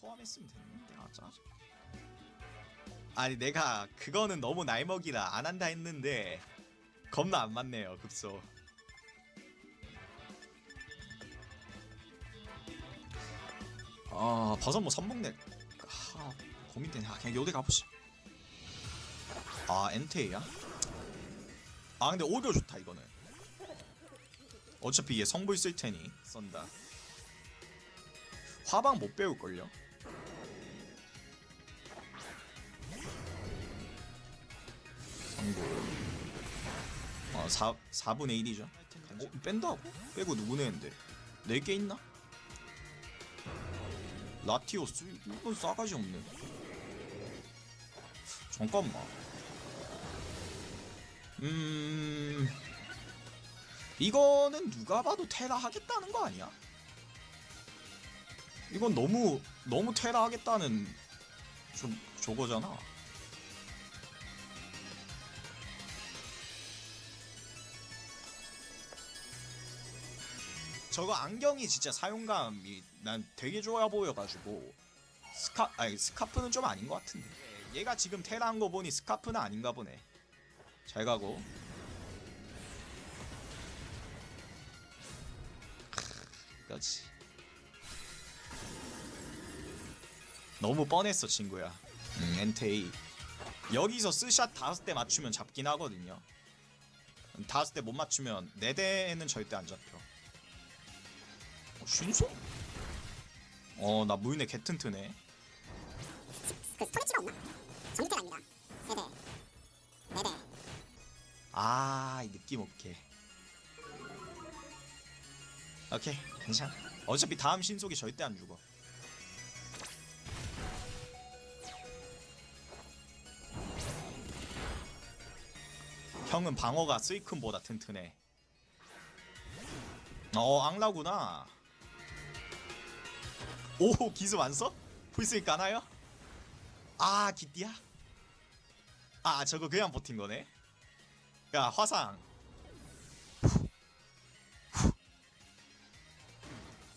포함했으면 됐는데 아? 짜증 아니 내가 그거는 너무 날 먹이라 안 한다 했는데 겁나 안 맞네요 급소. 아 버섯 뭐 선봉net 아 고민되네. 아 그냥 요대 가보시. 아 엔테이야? 아 근데 오히려 좋다 이거는. 어차피 얘 성불 쓸 테니 썬다. 화방 못 배울걸요? 어 4, 4분의 1이죠 어? 뺀다고? 빼고 누구 내는데 4개 있나? 라티오스 이건 싸가지 없네 잠깐만 음 이거는 누가 봐도 테라 하겠다는 거 아니야? 이건 너무 너무 테라 하겠다는 좀 저거잖아. 저거 안경이 진짜 사용감이 난 되게 좋아 보여가지고 스카 아니 스카프는 좀 아닌 것 같은데. 얘가 지금 테라 한 거 보니 스카프는 아닌가 보네. 잘 가고. 그렇지. 너무 뻔했어 친구야. 음, 엔테이. 여기서 스샷 다섯 대 맞추면 잡긴 하거든요. 다섯 대 못 맞추면 네 대는 절대 안 잡혀 어, 신소? 어나 물내 개튼튼해 그 스토리지가 없나? 전기태가 아닙니다. 네네. 네네. 아, 이 느낌 오케이. 오케이, 괜찮아. 어차피 다음 신속이 절대 안 죽어. 형은 방어가 스이큰보다 튼튼해. 어, 앙라구나. 오, 기습 안 써? 풀스일 까나요? 아, 기띠야? 아, 저거 그냥 버틴 거네. 야 화상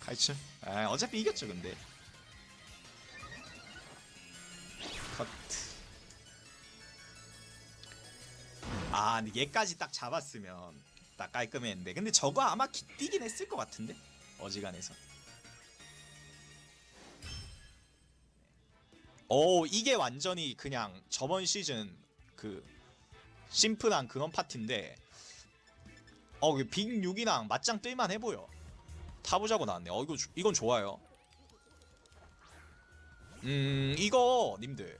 갈치 아 어차피 이겼죠 근데 커트 아 근데 얘까지 딱 잡았으면 딱 깔끔했는데 근데 저거 아마 기뛰긴 했을 것 같은데 어지간해서 오 이게 완전히 그냥 저번 시즌 그 심플한 그런 파티인데 어, 빅 6이랑 맞짱 뜰만 해보여. 타보자고 나왔네. 어, 이거, 주- 이건 좋아요. 음, 이거, 님들.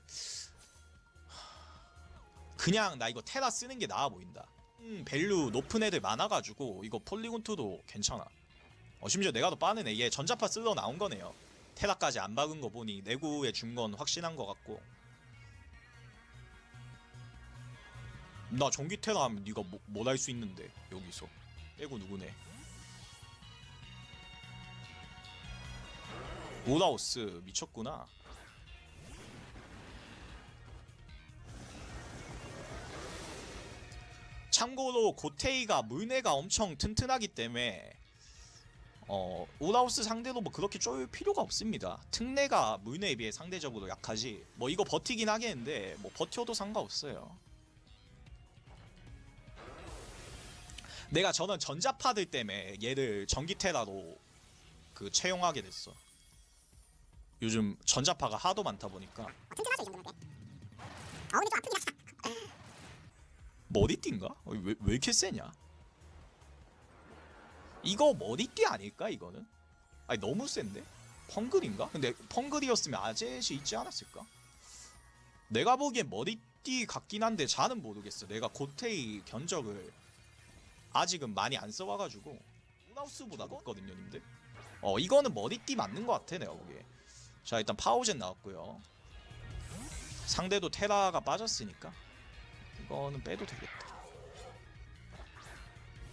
그냥 나 이거 테라 쓰는 게 나아 보인다. 음, 밸류 높은 애들 많아가지고, 이거 폴리곤2도 괜찮아. 어, 심지어 내가 더 빠르네. 얘 전자파 쓰러 나온 거네요. 테라까지 안 박은 거 보니 내구에 준 건 확신한 것 같고. 나 전기 테라 하면 네가 뭐, 뭘할 수 있는데 여기서. 빼고 누구네. 오라오스 미쳤구나. 참고로 고테이가 물내가 엄청 튼튼하기 때문에 어 오라우스 상대로 뭐 그렇게 쪼일 필요가 없습니다 특내가 물내에 비해 상대적으로 약하지 뭐 이거 버티긴 하겠는데 뭐 버텨도 상관없어요 내가 저는 전자파들 때문에 얘를 전기테라로 그 채용하게 됐어. 요즘 전자파가 하도 많다 보니까 어. 아 하다. 머리띠인가? 어, 왜, 왜 이렇게 세냐? 이거 머리띠 아닐까 이거는? 아니 너무 센데? 펑글인가? 근데 펑글이었으면 아젯이 있지 않았을까? 내가 보기엔 머리띠 같긴 한데 잘은 모르겠어. 내가 고테이 견적을 아직은 많이 안 써와가지고 우나우스보다 높거든요, 님들. 어 이거는 머리띠 맞는 것 같아 내가 보기에. 자 일단 파워젠 나왔고요. 상대도 테라가 빠졌으니까 이거는 빼도 되겠다.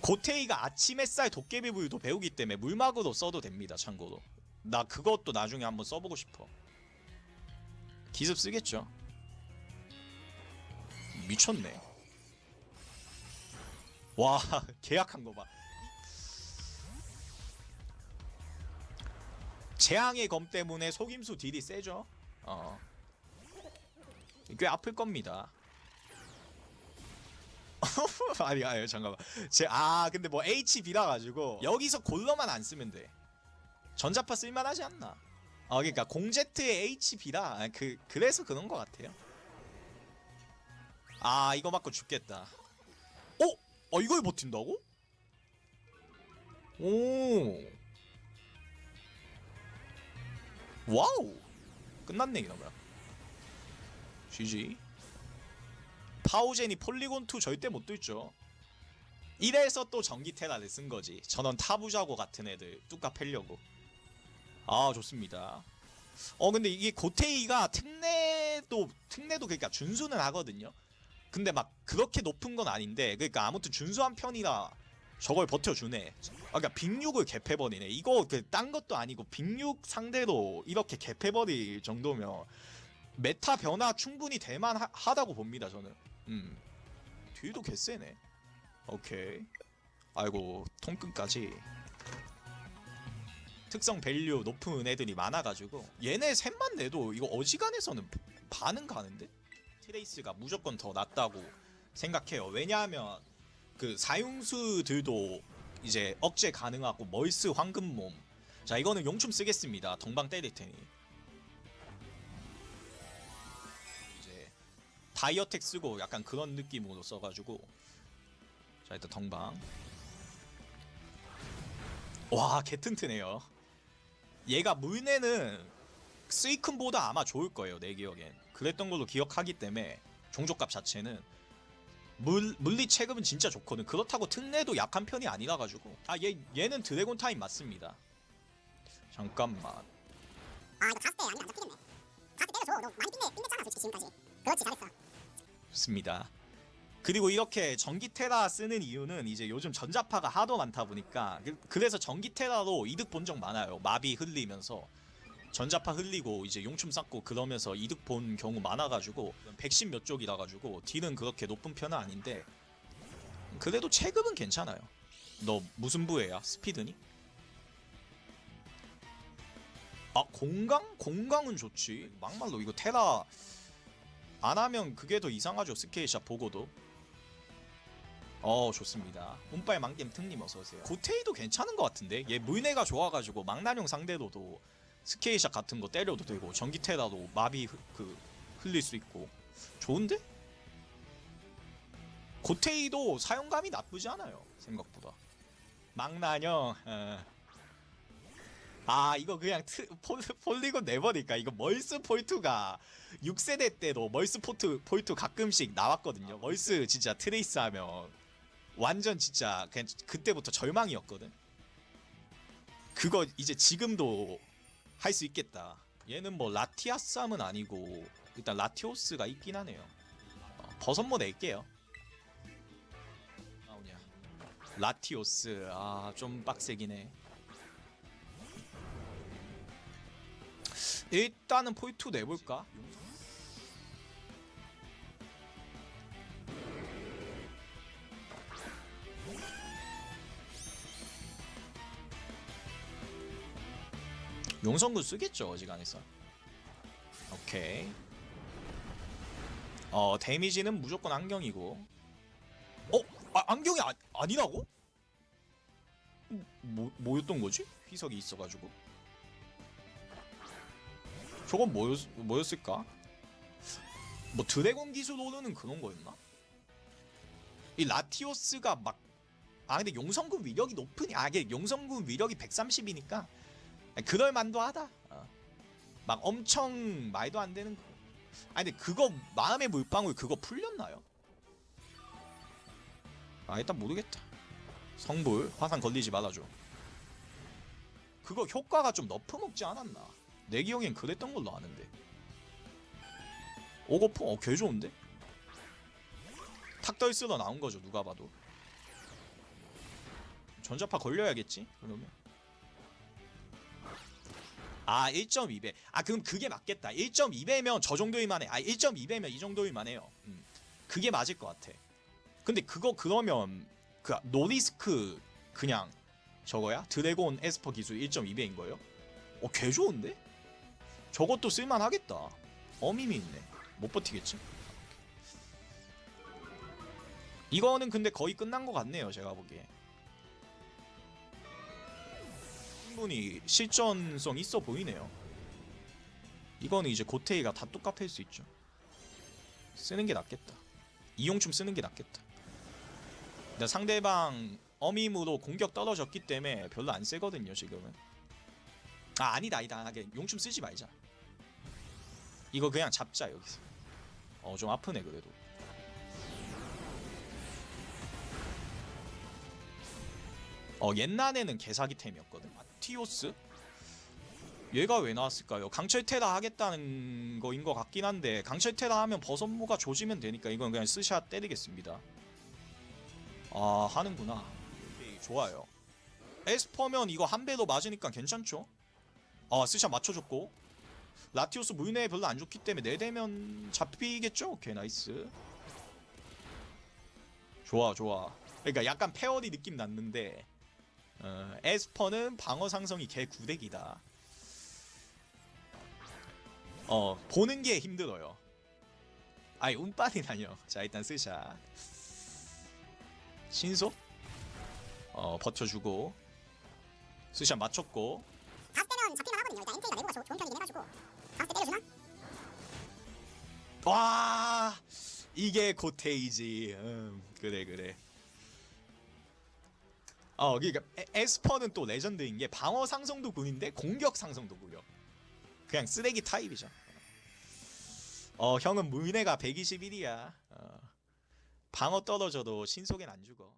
고테이가 아침 햇살 도깨비 부유도 배우기 때문에 물막으로 써도 됩니다. 참고로. 나 그것도 나중에 한번 써보고 싶어. 기습 쓰겠죠. 미쳤네. 와 계약한 거 봐. 재앙의 검 때문에 속임수 딜이 세죠. 어. 꽤 아플 겁니다. 아니 아니 잠깐만. 제아 근데 뭐 HB라 가지고 여기서 골러만 안 쓰면 돼. 전자파 쓸만하지 않나? 아 그러니까 공제트의 HB라 그 그래서 그런 것 같아요. 아 이거 맞고 죽겠다. 어? 어 이걸 버틴다고? 오. 와우. 끝났네 이러면. GG. 파우젠이 폴리곤 2 절대 못 뚫죠. 이래서 또 전기 테라를 쓴 거지. 전원 타부자고 같은 애들 뚜까 패려고. 아 좋습니다. 어 근데 이게 고테이가 특례도 특례도 그러니까 준수는 하거든요. 근데 막 그렇게 높은 건 아닌데 그러니까 아무튼 준수한 편이라 저걸 버텨주네. 아 그러니까 빅6을 개패버리네. 이거 그 딴 것도 아니고 빅6 상대로 이렇게 개패버릴 정도면 메타 변화 충분히 될만 하, 하다고 봅니다 저는. 음. 뒤도 개쎄네. 오케이. 아이고 통끈까지. 특성 밸류 높은 애들이 많아가지고 얘네 셋만 내도 이거 어지간해서는 반은 가는데 트레이스가 무조건 더 낫다고 생각해요. 왜냐하면 그 사용수들도 이제 억제 가능하고 멀스 황금몸. 자 이거는 용춤 쓰겠습니다. 덩방 때릴 테니. 다이어텍 쓰고 약간 그런 느낌으로 써가지고 자 일단 덩방. 와 개튼튼해요. 얘가 물내는 스이큰보다 아마 좋을 거예요 내 기억엔. 그랬던 걸로 기억하기 때문에 종족값 자체는 물 물리 체급은 진짜 좋거든. 그렇다고 특례도 약한 편이 아니라 가지고 아 얘 얘는 드래곤 타임 맞습니다. 잠깐만. 아 이거 가스 때 아니면 안 잡히겠네 가스 때려줘 너 많이 삥내 삥냈잖아 솔직히 지금까지 그렇지 잘했어 좋습니다. 그리고 이렇게 전기 테라 쓰는 이유는 이제 요즘 전자파가 하도 많다 보니까 그- 그래서 전기 테라로 이득 본 적 많아요. 마비 흘리면서 전자파 흘리고 이제 용춤 쌓고 그러면서 이득 본 경우 많아가지고 110몇 쪽이라 가지고 딜은 그렇게 높은 편은 아닌데 그래도 체급은 괜찮아요. 너 무슨 부회야? 스피드니? 아 공강? 공강은 좋지. 막말로 이거 테라 안 하면 그게 더 이상하죠 스케일샷 보고도. 어 좋습니다. 운빨 망겜 특님 어서오세요. 고테이도 괜찮은 것 같은데? 얘 물내가 좋아가지고 망나뇽 상대로도 스케일샷 같은 거 때려도 되고 전기테라도 마비 흐, 그 흘릴 수 있고. 좋은데? 고테이도 사용감이 나쁘지 않아요 생각보다. 망나뇽 어. 아 이거 그냥 트, 폴, 폴리곤 내버릴까? 이거 멀스 폴투가 6세대 때도 멀스 포트 폴투 가끔씩 나왔거든요. 멀스 진짜 트레이스 하면 완전 진짜 그냥 그때부터 절망이었거든. 그거 이제 지금도 할 수 있겠다. 얘는 뭐 라티아쌈은 아니고 일단 라티오스가 있긴 하네요. 어, 버섯모 낼게요. 나오냐? 라티오스. 아 좀 빡세긴 해 일단은 포인트 내볼까? 용성군 쓰겠죠 어지간해서 오케이 어 데미지는 무조건 안경이고 어? 아, 안경이 아, 아니라고? 뭐, 뭐였던 거지? 휘석이 있어가지고 저건 뭐였, 뭐였을까? 뭐 드래곤 기술 오르는 그런 거였나? 이 라티오스가 막 아 근데 용성군 위력이 높으니 아 이게 용성군 위력이 130이니까 그럴 만도 하다 어. 막 엄청 말도 안 되는 거. 아 근데 그거 마음의 물방울 그거 풀렸나요? 아 일단 모르겠다 성불 화상 걸리지 말아줘 그거 효과가 좀 너프 먹지 않았나 내 기억엔 그랬던 걸로 아는데 오거풍 어개 좋은데? 탁덜 쓰러 나온 거죠 누가 봐도 전자파 걸려야겠지 그러면 아 1.2배 아 그럼 그게 맞겠다 1.2배면 저 정도일만 해아 1.2배면 이 정도일만 해요 음. 그게 맞을 것 같아 근데 그거 그러면 그 노리스크 그냥 저거야? 드래곤 에스퍼 기술 1.2배인 거예요? 어, 개 좋은데? 저것도 쓸만하겠다. 어밈이 있네. 못 버티겠지? 이거는 근데 거의 끝난 것 같네요. 제가 보기에. 충분히 실전성 있어 보이네요. 이거는 이제 고테이가 다 똑같을 수 있죠. 쓰는 게 낫겠다. 이용춤 쓰는 게 낫겠다. 근데 상대방 어밈으로 공격 떨어졌기 때문에 별로 안 세거든요 지금은. 아 아니다 아니다 하게 용춤 쓰지 말자. 이거 그냥 잡자 여기서. 어 좀 아프네 그래도. 어 옛날에는 개사기템이었거든. 아, 티오스? 얘가 왜 나왔을까요? 강철 테라 하겠다는 거인 것 같긴 한데 강철 테라 하면 버섯무가 조지면 되니까 이건 그냥 스샷 때리겠습니다. 아 하는구나. 좋아요. 에스퍼면 이거 한 배도 맞으니까 괜찮죠? 아 스샷 맞춰줬고 라티오스 무인에 별로 안 좋기 때문에 네 내대면 잡히겠죠? 오케이 나이스. 좋아 좋아. 그러니까 약간 페어리 느낌 났는데 어, 에스퍼는 방어 상성이 개 구대기다. 어 보는 게 힘들어요. 아니 운빨이라뇨. 자 일단 스샷. 신속. 어 버텨주고. 스샷 맞췄고. 다섯 대면 잡힐만 하거든요. 일단 엔트리가 내부가 좋- 좋은 편이긴 해가지고 대 때려주나? 와 이게 고테이지. 음, 그래 그래. 어 그러니까 에- 에스퍼는 또 레전드인 게 방어 상성도 군인데 공격 상성도 구려. 그냥 쓰레기 타입이죠. 어 형은 무인해가 121이야. 어, 방어 떨어져도 신속엔 안 죽어.